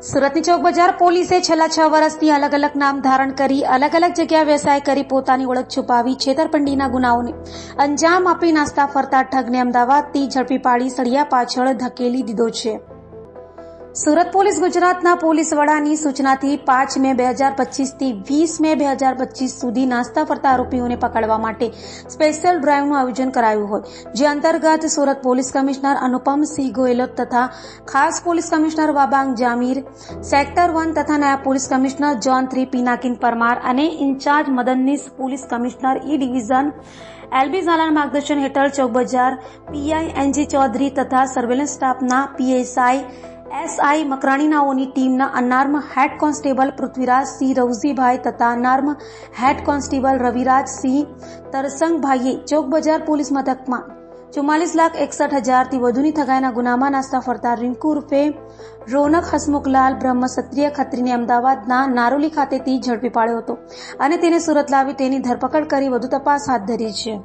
સુરતની ચોક બજાર પોલીસે છેલ્લા છ વર્ષથી અલગ અલગ નામ ધારણ કરી અલગ અલગ જગ્યા વ્યવસાય કરી પોતાની ઓળખ છુપાવી છેતરપિંડીના ગુનાઓને અંજામ આપી નાસ્તા ફરતા ઠગને અમદાવાદથી ઝડપી પાડી સળિયા પાછળ ધકેલી દીધો છે. સુરત પોલીસ ગુજરાતના પોલીસ વડાની સૂચનાથી પાંચ મે બે હજાર પચીસથી વીસ મે બે હજાર પચીસ સુધી નાસ્તા ફરતા આરોપીઓને પકડવા માટે સ્પેશિયલ ડ્રાઇવનું આયોજન કરાયું હોય. જે અંતર્ગત સુરત પોલીસ કમિશનર અનુપમસિંહ ગોયલ તથા ખાસ police commissioner Wabang Jamir, sector one તથા નાયબ police commissioner zone three Pinakin Parmar અને in charge મદનનીશ police commissioner E division L B ઝાલાના માર્ગદર્શન હેઠળ ચોક બજાર પીઆઈ એનજી ચૌધરી તથા સર્વેલન્સ સ્ટાફના પીએસઆઈ એસઆઈ મકરાણીનાઓની ટીમના unarmed head constable Prithvirajsinh Ravjibhai તથા અનાર્મ હેડ કોન્સ્ટેબલ રવિરાજસિંહ તરસંગભાઈએ ચોક બજાર પોલીસ મથકમાં ચુમ્માલીસ લાખ એકસઠ હજારથી વધુની થગાઈના ગુનામાં નાસ્તા ફરતા રિંકુ ઉર્ફે, રોનક હસમુખલાલ બ્રહ્મ ક્ષત્રિય ખત્રીને અમદાવાદના નારોલી ખાતેથી ઝડપી પાડ્યો હતો અને તેને સુરત લાવી તેની ધરપકડ કરી વધુ તપાસ હાથ ધરી છે.